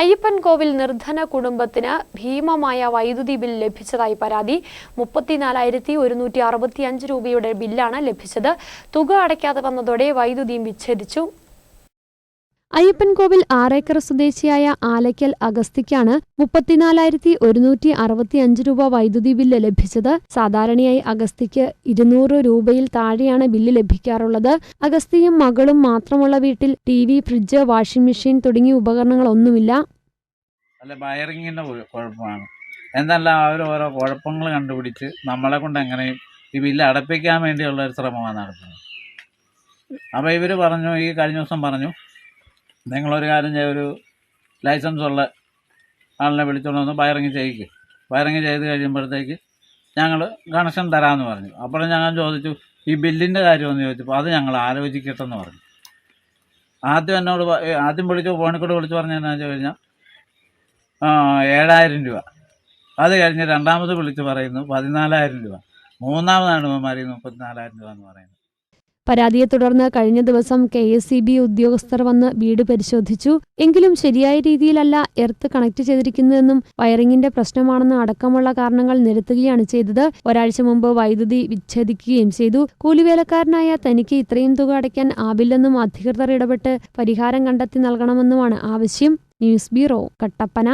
അയ്യപ്പൻകോവിൽ നിർധന കുടുംബത്തിന് ഭീമമായ വൈദ്യുതി ബിൽ ലഭിച്ചതായി പരാതി. മുപ്പത്തിനാലായിരത്തി ഒരുന്നൂറ്റി അറുപത്തി അഞ്ച് രൂപയുടെ ബില്ലാണ് ലഭിച്ചത്. തുക അടയ്ക്കാതെ വന്നതോടെ വൈദ്യുതിയും വിച്ഛേദിച്ചു. അയ്യപ്പൻകോവിൽ ആറേക്കർ സ്വദേശിയായ ആലയ്ക്കൽ അഗസ്തിക്കാണ് മുപ്പത്തിനാലായിരത്തി ഒരുന്നൂറ്റി അറുപത്തിയഞ്ച് രൂപ വൈദ്യുതി ബില്ല് ലഭിച്ചത്. സാധാരണയായി അഗസ്തിക്ക് ഇരുന്നൂറ് രൂപയിൽ താഴെയാണ് ബില്ല് ലഭിക്കാറുള്ളത്. അഗസ്തിയും മകളും മാത്രമുള്ള വീട്ടിൽ T V fridge washing machine തുടങ്ങിയ ഉപകരണങ്ങളൊന്നുമില്ല. അല്ല അവർ ഓരോ കുഴപ്പങ്ങൾ കണ്ടുപിടിച്ച് നമ്മളെ കൊണ്ട് എങ്ങനെയും ഈ ബില്ല് അടപ്പിക്കാൻ വേണ്ടിയുള്ള ഒരു ശ്രമമാണ് നടത്തുന്നത്. അപ്പോൾ ഇവർ പറഞ്ഞു ഈ കഴിഞ്ഞ ദിവസം പറഞ്ഞു നിങ്ങളൊരു കാര്യം ചെയ്യ ഒരു ലൈസൻസ് ഉള്ള ആളിനെ വിളിച്ചുകൊണ്ട് വന്ന് വയറിങ് ചെയ്യിക്ക്. വയറിങ് ചെയ്ത് കഴിയുമ്പോഴത്തേക്ക് ഞങ്ങൾ കണക്ഷൻ തരാമെന്ന് പറഞ്ഞു. അപ്പോൾ ഞങ്ങൾ ചോദിച്ചു ഈ ബില്ലിന്റെ കാര്യമെന്ന് ചോദിച്ചപ്പോൾ അത് ഞങ്ങൾ ആലോചിക്കട്ടെന്ന് പറഞ്ഞു. ആദ്യം എന്നോട് ആദ്യം വിളിച്ചു ഫോണിൽ കൂടെ വിളിച്ച് പറഞ്ഞതെന്നു വെച്ച് കഴിഞ്ഞാൽ ഏഴായിരം രൂപ. അത് കഴിഞ്ഞ് രണ്ടാമത് വിളിച്ച് പറയുന്നു പതിനാലായിരം രൂപ. മൂന്നാമതാണ് ഈ മുപ്പത്തിനാലായിരം രൂപ എന്ന് പറയുന്നത്. പരാതിയെ തുടർന്ന് കഴിഞ്ഞ ദിവസം കെ എസ് സി ബി ഉദ്യോഗസ്ഥർ വന്ന് വീട് പരിശോധിച്ചു. എങ്കിലും ശരിയായ രീതിയിലല്ല എർത്ത് കണക്ട് ചെയ്തിരിക്കുന്നതെന്നും വയറിംഗിന്റെ പ്രശ്നമാണെന്ന് അടക്കമുള്ള കാരണങ്ങൾ നിരത്തുകയാണ് ചെയ്തത്. ഒരാഴ്ച മുമ്പ് വൈദ്യുതി വിച്ഛേദിക്കുകയും ചെയ്തു. കൂലിവേലക്കാരനായ തനിക്ക് ഇത്രയും തുക അടയ്ക്കാൻ ആവില്ലെന്നും അധികൃതർ ഇടപെട്ട് പരിഹാരം കണ്ടെത്തി നൽകണമെന്നുമാണ് ആവശ്യം. News bureau Kattappana.